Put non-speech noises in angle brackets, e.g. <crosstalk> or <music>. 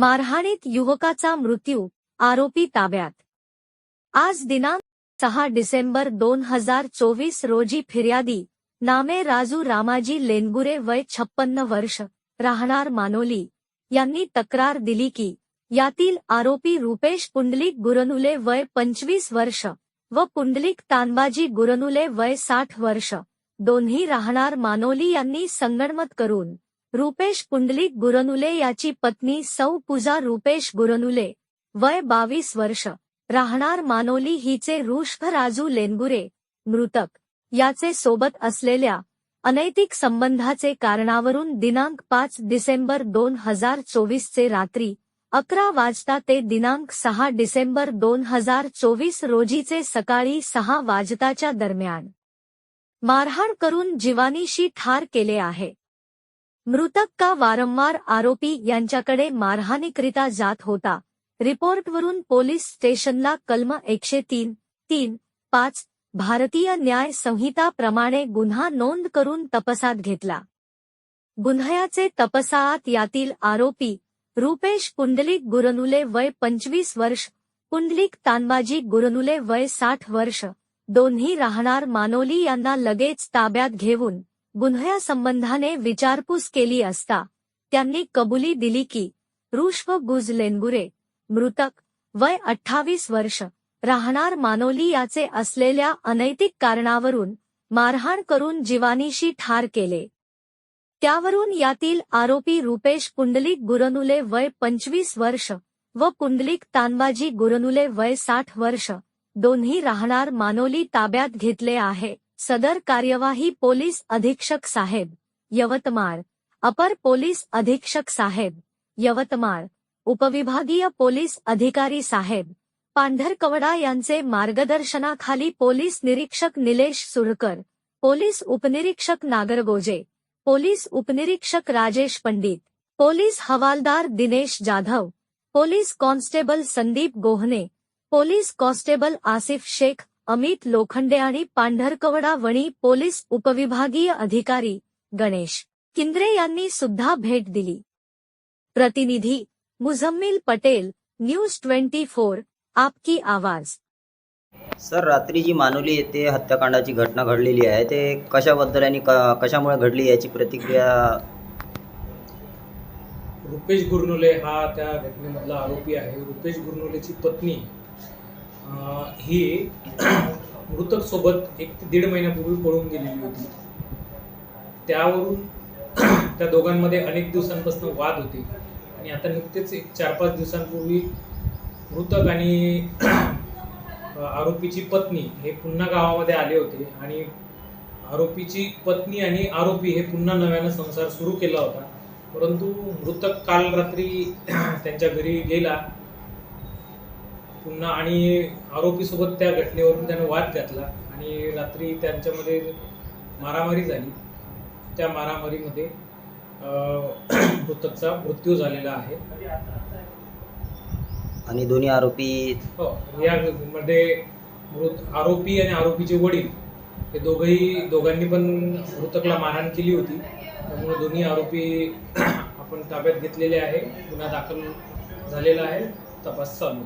मारहाणीत युवकाचा मृत्यू आरोपी ताब्यात. आज दिनांक सहा डिसेंबर दोन हजार चोवीस रोजी फिर्यादी नामे राजू रामाजी लेनगुरे वय छप्पन्न वर्ष राहणार मानोली यांनी तक्रार दिली की यातील आरोपी रुपेश पुंडलिक गुरनुले वय पंचवीस वर्ष व पुंडलिक तानबाजी गुरनुले वय साठ वर्ष दोन्ही राहणार मानोली यांनी संगणमत करून रुपेश पुंडलिक गुरनुले याची पत्नी सौ पूजा रुपेश गुरनुले वय बावीस वर्ष. राहणार मानोली हिचे रुष्भ राजू लेनगुरे मृतक. याचे सोबत असलेल्या अनैतिक संबंधाचे कारणावरून दिनांक पाच डिसेंबर दोन हजार चोवीसचे रात्री अकरा वाजता ते दिनांक सहा डिसेंबर दोन हजार चोवीस रोजीचे सकाळी सहा वाजताच्या दरम्यान. मारहाण करून जीवानीशी ठार केले आहे. मृतक का वारंवार आरोपी यांच्याकडे मारहाणीकरिता जात होता. रिपोर्टवरून पोलीस स्टेशनला कलम एकशे तीन तीन पाच भारतीय न्याय संहिताप्रमाणे गुन्हा नोंद करून तपासात घेतला. गुन्ह्याचे तपासात यातील आरोपी रुपेश पुंडलिक गुरनुले वय पंचवीस वर्ष पुंडलिक तानबाजी गुरनुले वय साठ वर्ष दोन्ही राहणार मानोली यांना लगेच ताब्यात घेऊन गुन्ह्यासंबंधाने विचारपूस केली असता त्यांनी कबुली दिली की रुष्व गुज लेनगुरे मृतक वय अठ्ठावीस वर्ष राहणार मानोली याचे असलेल्या अनैतिक कारणावरून मारहाण करून जीवानीशी ठार केले. त्यावरून यातील आरोपी रुपेश पुंडलिक गुरनुले वय पंचवीस वर्ष व पुंडलिक तानबाजी गुरनुले वय साठ वर्ष दोन्ही राहणार मानोली ताब्यात घेतले आहे. सदर कार्यवाही पोलीस अधीक्षक साहेब यवतमाळ अपर पोलीस अधीक्षक साहेब यवतमाळ उपविभागीय पोलीस अधिकारी साहेब पांढरकवडा यांचे मार्गदर्शनाखाली पोलीस निरीक्षक निलेश सुरकर पोलीस उपनिरीक्षक नागरगोजे पोलीस उपनिरीक्षक राजेश पंडित पोलीस हवालदार Dinesh Jadhav police constable Sandeep Gohane police constable Asif Shaikh Amit Lokhande आणि पांढरकवडा वणी पोलीस उपविभागीय अधिकारी गणेश किंद्रे यांनी सुद्धा भेट दिली. प्रतिनिधी Muzammil Patel news twenty four आपकी आवाज. सर रात्री जी मानोली येथे हत्याकांडाची घटना घडलेली आहे ते कशाबद्दल आणि कशामुळे घडली याची प्रतिक्रिया? रुपेश गुरनुले हा त्या घटनेमधला आरोपी आहे. रुपेश गुरनुलेची पत्नी ही मृतक सोबत एक ते दीड महिन्यापूर्वी पळून गेलेली होती. त्यावरून <clears throat> त्या दोघांमध्ये अनेक दिवसांपासून वाद होते. आणि आता नुकतेच एक चार पाच दिवसांपूर्वी मृतक आणि <clears throat> आरोपीची पत्नी हे पुन्हा गावामध्ये आले होते. आणि आरोपीची पत्नी आणि आरोपी हे पुन्हा नव्यानं संसार सुरू केला होता. परंतु मृतक काल रात्री <clears throat> त्यांच्या घरी गेला. पुन्हा आणि आरोपीसोबत त्या घटनेवरून त्यानं वाद घातला आणि रात्री त्यांच्यामध्ये मारामारी झाली. त्या मारामारीमध्ये <clears throat> मृतकचा मृत्यू झालेला आहे. आणि दोन्ही आरोपी हो यामध्ये मृत आरोपी आणि आरोपीचे वडील हे दोघंही दोघांनी पण मृतकला मारहाण केली होती. त्यामुळे दोन्ही आरोपी <clears throat> आपण ताब्यात घेतलेले आहे. गुन्हा दाखल झालेला आहे. तपास चालू